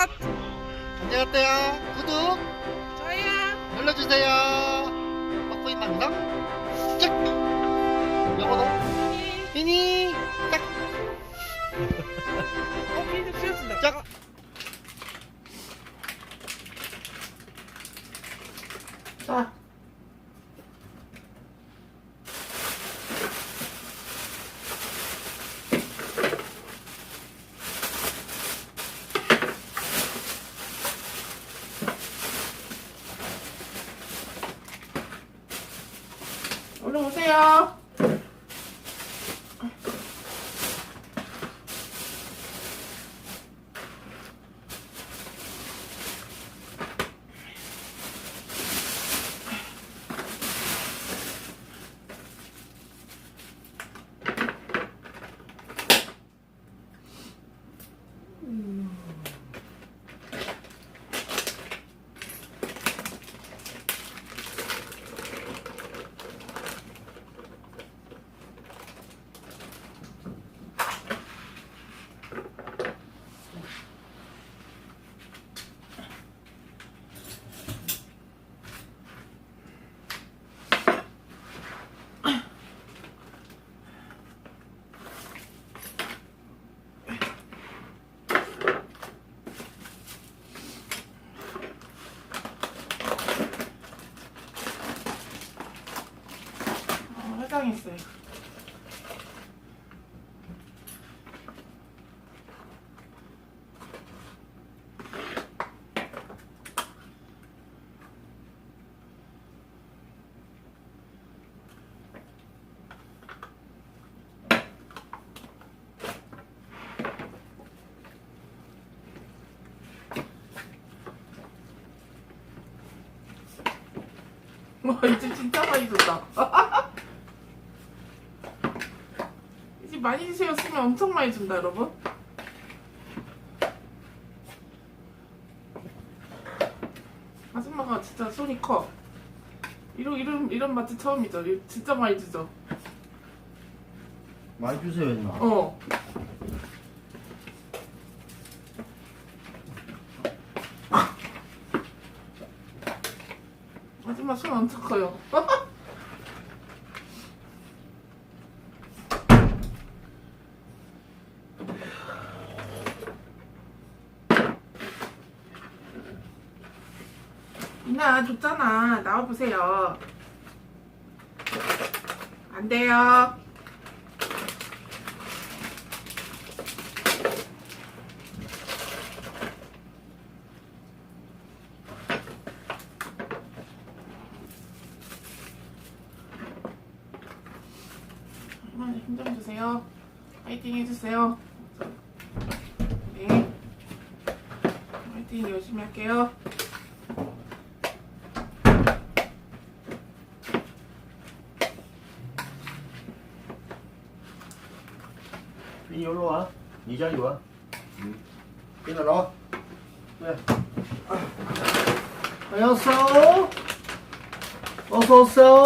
안녕하세요. 구독 저야 눌러주세요. 빡보이 방송 짝. 영어로 미니 짝. 어 비는 씌워준다 짝. 자. 얼른 오세요 어, 해당했어요 와, 이집 진짜 많이 줬다. 이 집 많이 세웠으면 엄청 많이 준다, 여러분. 아줌마가 진짜 손이 커. 이런, 이런, 이런 맛집 처음이죠. 이- 진짜 많이 주죠. 많이 주세요, 임마. 어. 아줌마 손 엄청 커요. 이나 줬잖아. 나와보세요. 안 돼요. 힘좀 주세요. 파이팅 해주세요. 네. 파이팅 열심히 할게요. 여기로 와. 이 자리 와. 일로 나와. 네. 안녕하세요. 어서 오세요.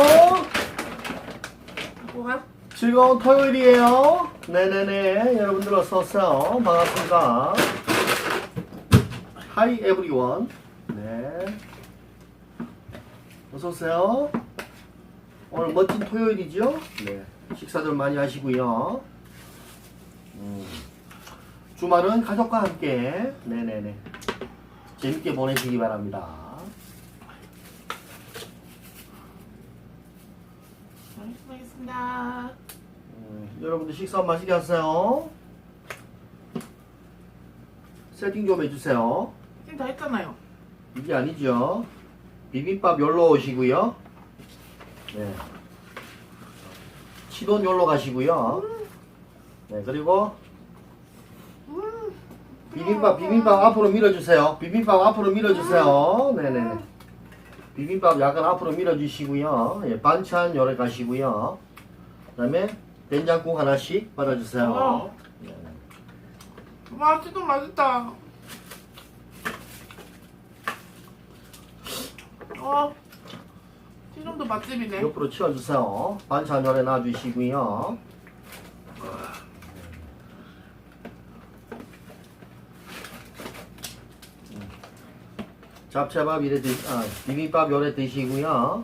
뭐가? 즐거운 토요일이에요. 네네네. 여러분들 어서 오세요. 반갑습니다. Hi everyone. 네. 어서 오세요. 오늘 멋진 토요일이죠? 네. 식사들 많이 하시고요. 음. 주말은 가족과 함께 네네네 재밌게 보내시기 바랍니다. 네, 수고하셨습니다. 음, 여러분들 식사 맛있게 하세요. 세팅 좀 해주세요. 지금 다 했잖아요. 이게 아니죠. 비빔밥 열로 오시고요. 네. 치돈 열로 가시고요. 네, 그리고 음. 비빔밥, 비빔밥 앞으로 밀어주세요. 비빔밥 앞으로 밀어주세요. 네네네. 비빔밥 약간 앞으로 밀어주시고요. 예, 반찬 열에 가시고요. 그 다음에 된장국 하나씩 받아주세요. 어. 네. 와, 진짜 맛있다. 어, 지금도 맛집이네. 옆으로 치워주세요. 반찬 열에 놔주시고요. 잡채밥 이래 드, 아, 비빔밥 요래 드시고요.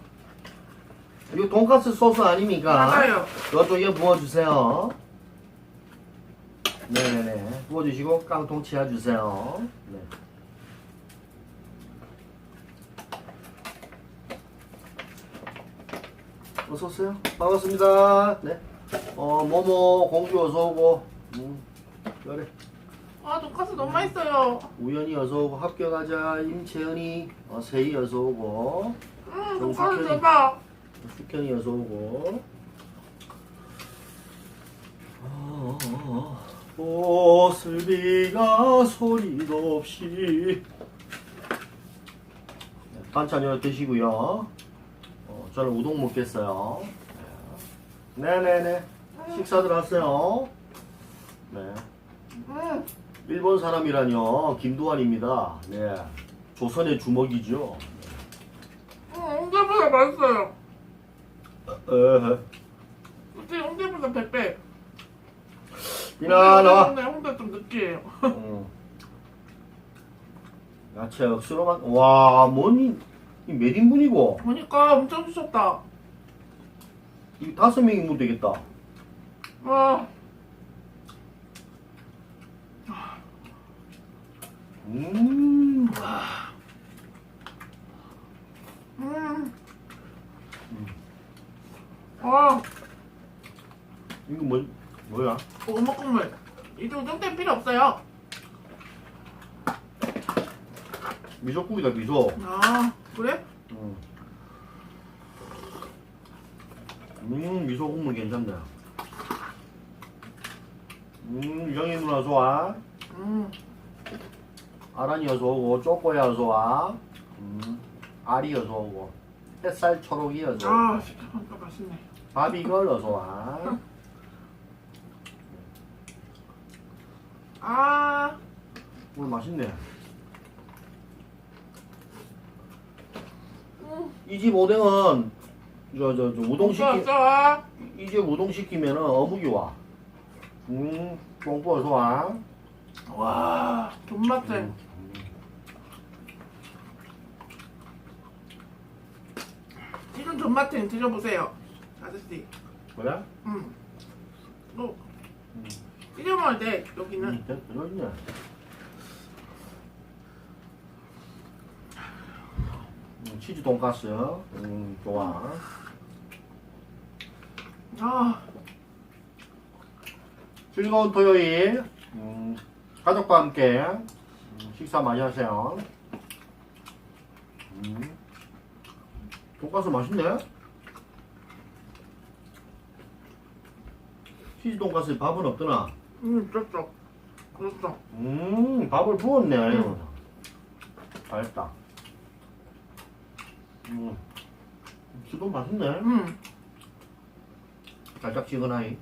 이거 돈가스 소스 아닙니까? 맞아요. 이쪽에 부어주세요. 네네네. 부어주시고 깡통 치워주세요. 네. 어서 오세요. 반갑습니다. 네. 어 모모 공주 어서 오고. 음, 그래. 아 돈까스 너무 맛있어요. 우연히 어서 오고 합격하자. 임채은이 어, 세희 어서 오고. 음 돈까스. 대박. 숙현이 어서 오고. 아, 오슬비가 소리도 없이. 네, 반찬 여러 드시고요. 어, 저는 우동 먹겠어요. 네네네. 식사들 하세요. 네. 음 일본 사람이라뇨 김도환입니다 네 조선의 주먹이죠 음, 홍대보다 맛있어요. 에헤. 솔직히 홍대보다 100배. 이나나 홍대, 홍대 좀 느끼해요. 음. 야채 억수로만 와뭔이 몇 인분이고 보니까 엄청 주셨다. 이 다섯 명이면 되겠다 와, 음 음. 와, 이거 뭐 뭐야 오목 국물. 이제 우동땡 필요 없어요. 미소국이다 미소 아, 그래? 음, 음 미소 국물 괜찮네 음 영희 누나 좋아 음, 아란이 어서 오고 쪼꼬야 어서 와 음, 아리 어서 오고 햇살 초록이 오고 아, 시켜보니까 맛있네. 바비걸 어서 와 아, 오늘 맛있네 음, 이 집 오뎅은 저 저 저 우동 없어, 시키 없어. 이집 우동 시키면은 어묵이 와. 음, 뽕뿌 어서 와. 와, 존맛탱. 음, 존맛탱 드셔보세요. 아저씨. 그래? 음. 또, 음, 찌려 먹을 때, 여기는. 음, 됐- 들어있네. 음, 치즈 돈가스. 음, 좋아. 아, 즐거운 토요일. 음, 가족과 함께 음, 식사 많이 하세요. 음, 돈가스 맛있네. 치즈 돈가스에 밥은 없더나. 음, 쩝쩝. 그렇죠. 음, 밥을 부었네. 음. 잘했다. 음, 수도 맛있네. 음, 달짝지근하이.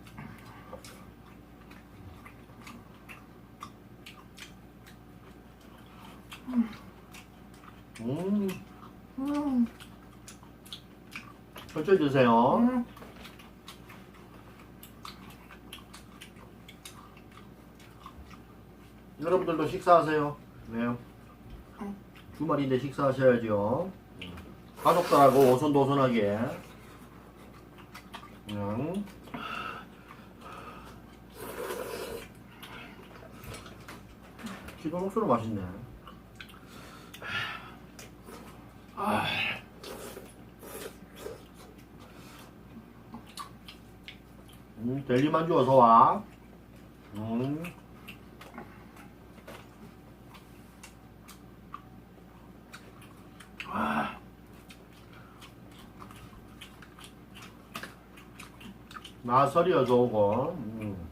음, 음, 천천히 드세요. 음. 여러분들도 식사하세요. 네. 음. 주말인데 식사하셔야죠. 가족들하고 오손도손하게. 그냥. 기도 목소리 맛있네. 아, 음, 델리만주 어서 와. 음. 아, 나설이 어서 오고. 음.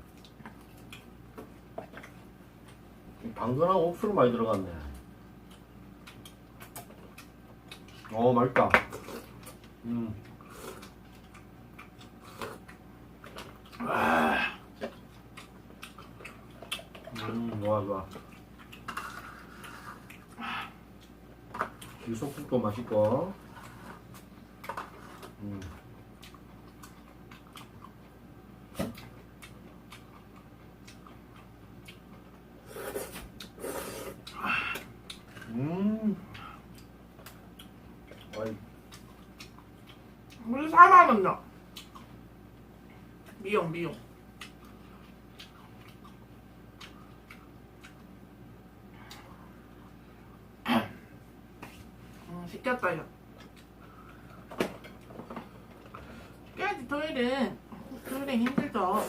당근하고 옥수로 많이 들어갔네. 어, 맛있다. 음. 음, 좋아, 좋아. 맛있고. 음. 음. 어이, 우리 4만 원요. 미용 미용. 음, 시켰다 야. 깨야지 토요일은 토요일엔 힘들죠.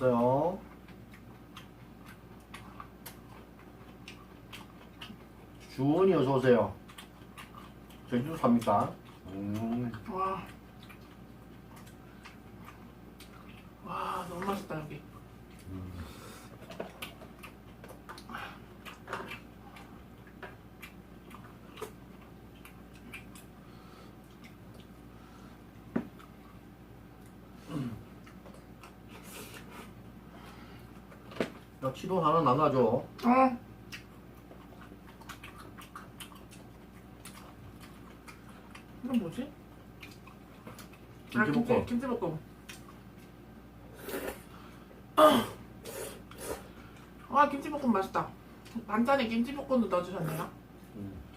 오세요. 주원이 어서 오세요. 제주도 삽니까? 음, 와. 와 너무 맛있다 여기. 나 치돈 하나 나눠줘. 어. 이건 뭐지? 아, 김치, 김치볶음. 김치볶음. 와, 김치볶음 맛있다. 반찬에 김치볶음도 넣어주셨네요. 음. 음.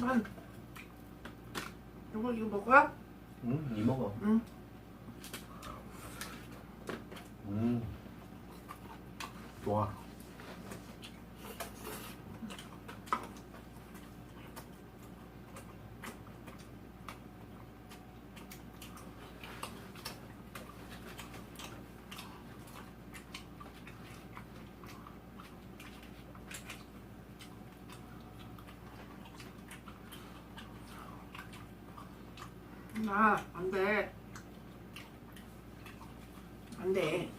만 이거 이거 먹어요? 응, 이 먹어. 응. 음, 좋아. 아, 안 돼. 안 돼.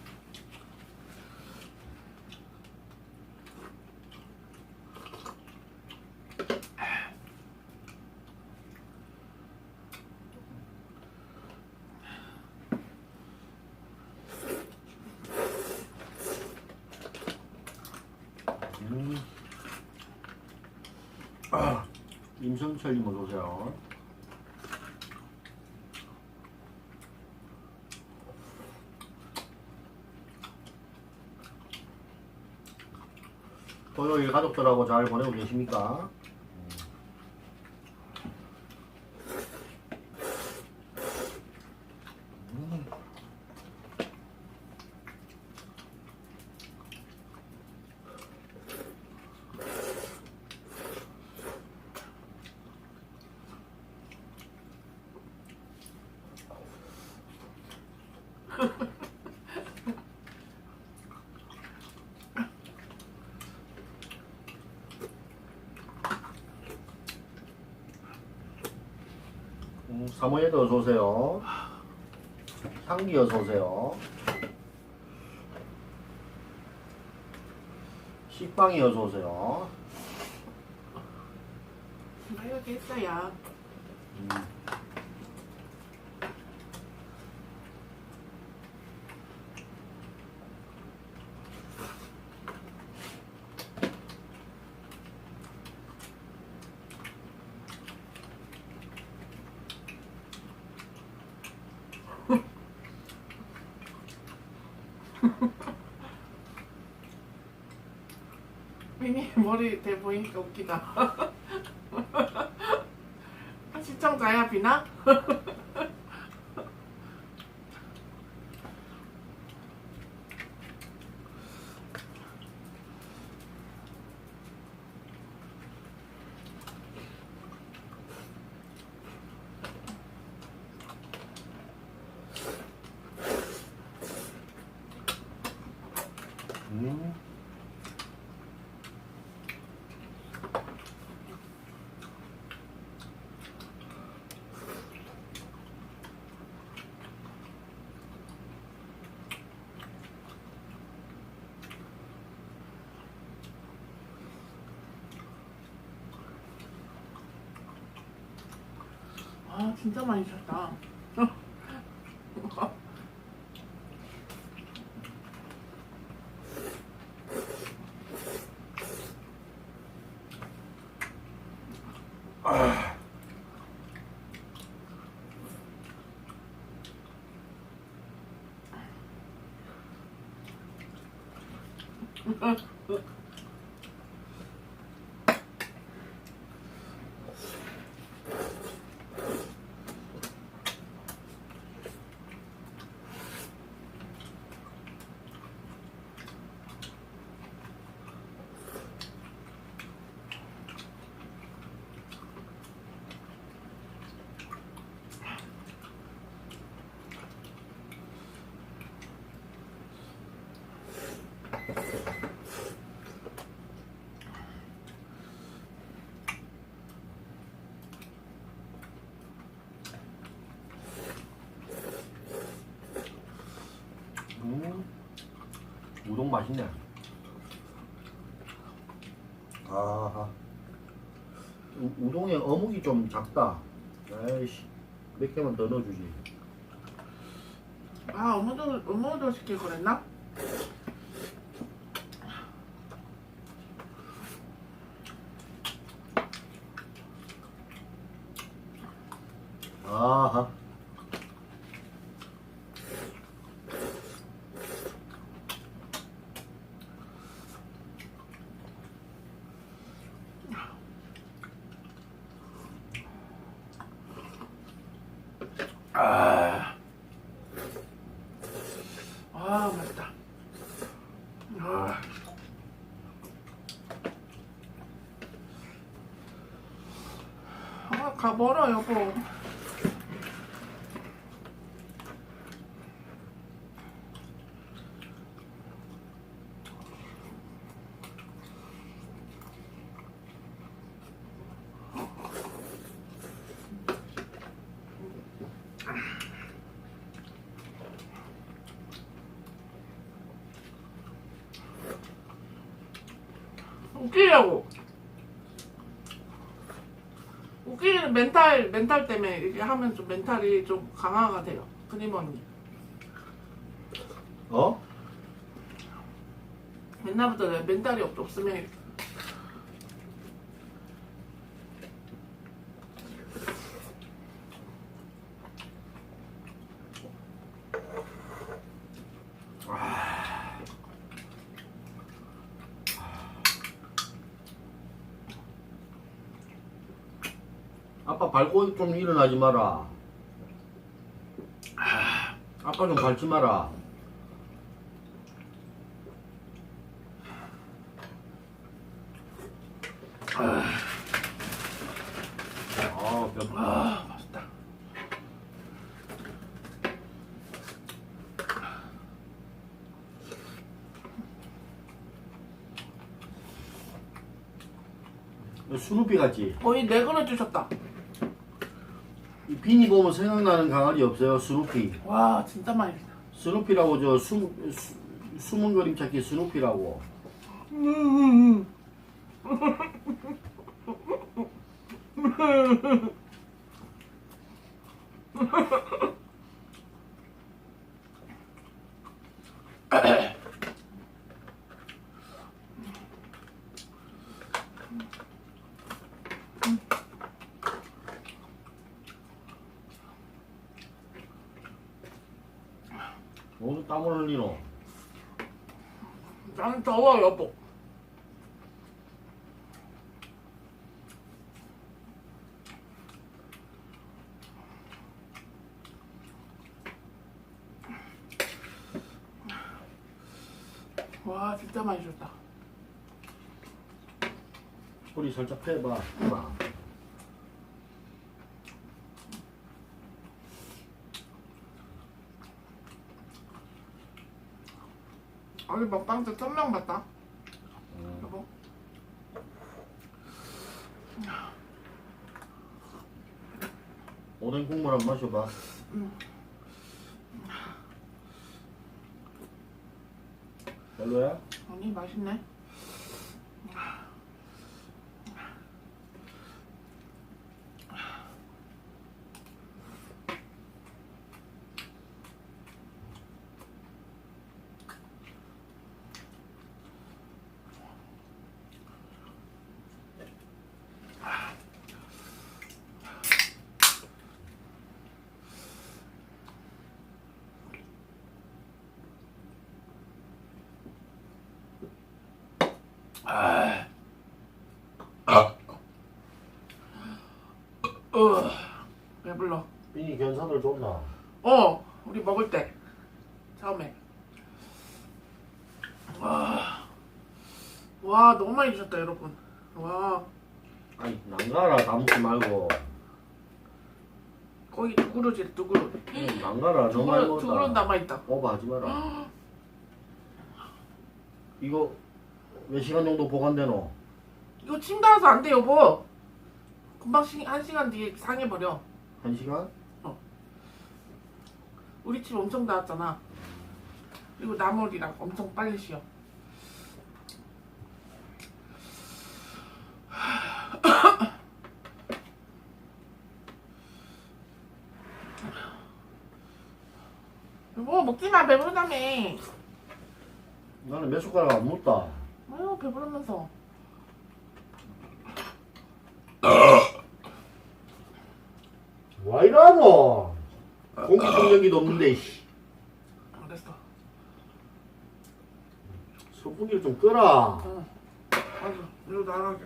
음. 아, 임성철님 어서 오세요. 토요일 가족들하고 잘 보내고 계십니까? 음, 사모예도 어서 오세요. 상기 어서 오세요. 식빵이 어서 오세요. 나 이렇게 했어요. 머리 대 보이니까 웃기다. 시청자야 비나? 음. 진짜 많이 셨다. 음, 우동 맛있네. 아하. 우, 우동에 어묵이 좀 작다. 아이씨, 몇 개만 더 넣어주지. 아 어머도 어머도 시킬 거랬나? 아하. 아 맛있다. 아. 아, 가 멀어 여보. 웃기려고. 웃기는 멘탈 멘탈 때문에 이렇게 하면 좀 멘탈이 좀 강화가 돼요. 그님 언니. 어? 옛날부터 멘탈이 없, 없으면 아빠 밟고 좀 일어나지 마라. 아빠 좀 밟지 마라. 아, 배고파. 아 맛있다. 수누피 같지? 거의 네 그릇 주셨다. 이 비니 보면 생각나는 강아지 없어요? 스누피. 와 진짜 맛있다. 스누피라고 저 숨, 수, 숨은 그림 찾기 스누피라고. 오 늘 땀을 흘리노. 나는 더워 여보. 와 진짜 줬다. 소리 살짝 빼봐. 해봐. 아니 먹방 때 천명 봤다. 음. 여보. 오뎅 국물 한 번 마셔봐. 응. 별로야? 아니 맛있네. 어, 배불러. 빈이 견사들 좋나? 어, 우리 먹을 때 처음에. 와, 와 너무 많이 드셨다 여러분. 와, 아니 난가라 다 먹지 말고 거의 두 그릇이 두 그릇. 응, 난가라 두 많이 그릇 두 그릇 먹었다 남아 있다. 오버하지 마라 이거 몇 시간 정도 보관되노? 이거 침 닿아서 안 돼 여보. 금방 시, 한 시간 뒤에 상해 버려. 한 시간? 우리 집 엄청 닿았잖아. 그리고 나물이랑 엄청 빨리 쉬어. 여보 먹지 마 배부르다며. 나는 몇 숟가락 안 묻다 아유 배부르면서. 와 이러노 공기 청정기도 없는데 씨. 알겠어. 선풍기를 좀 끄라 응. 맞아. 이거 나가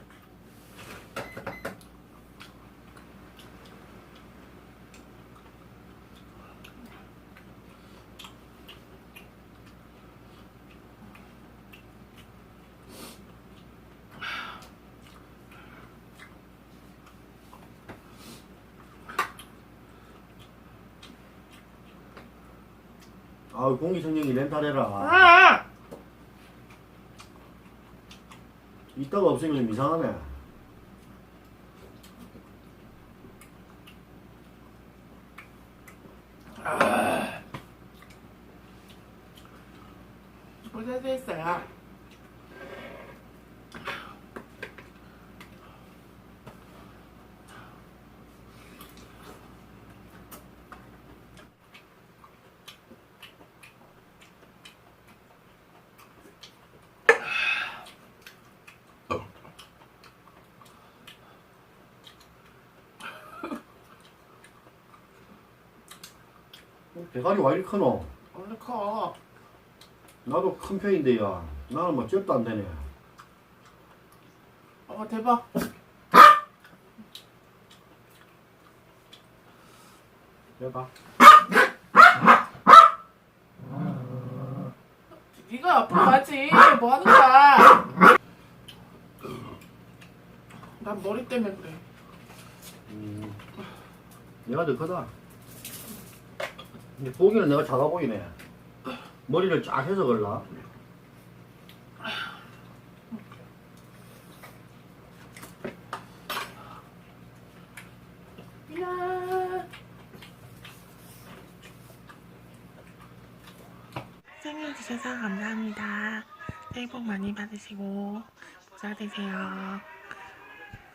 아 공기청정기 렌탈해라 아! 이따가 없으면 좀 이상하네 벌써 됐어요. 대가리 와 이리 크노? 원래 커. 나도 큰 편인데 야 나는 뭐 잽도 안 되네 어 대박. 해봐 네가 앞으로 가지. 뭐 하는 거야? 난 머리 때문에 그래. 음, 내가 더 크다 근데 보기는 내가 작아 보이네 머리를 쫙 해서 걸라 야. 생일 주셔서 감사합니다. 새해 복 많이 받으시고 부자 되세요.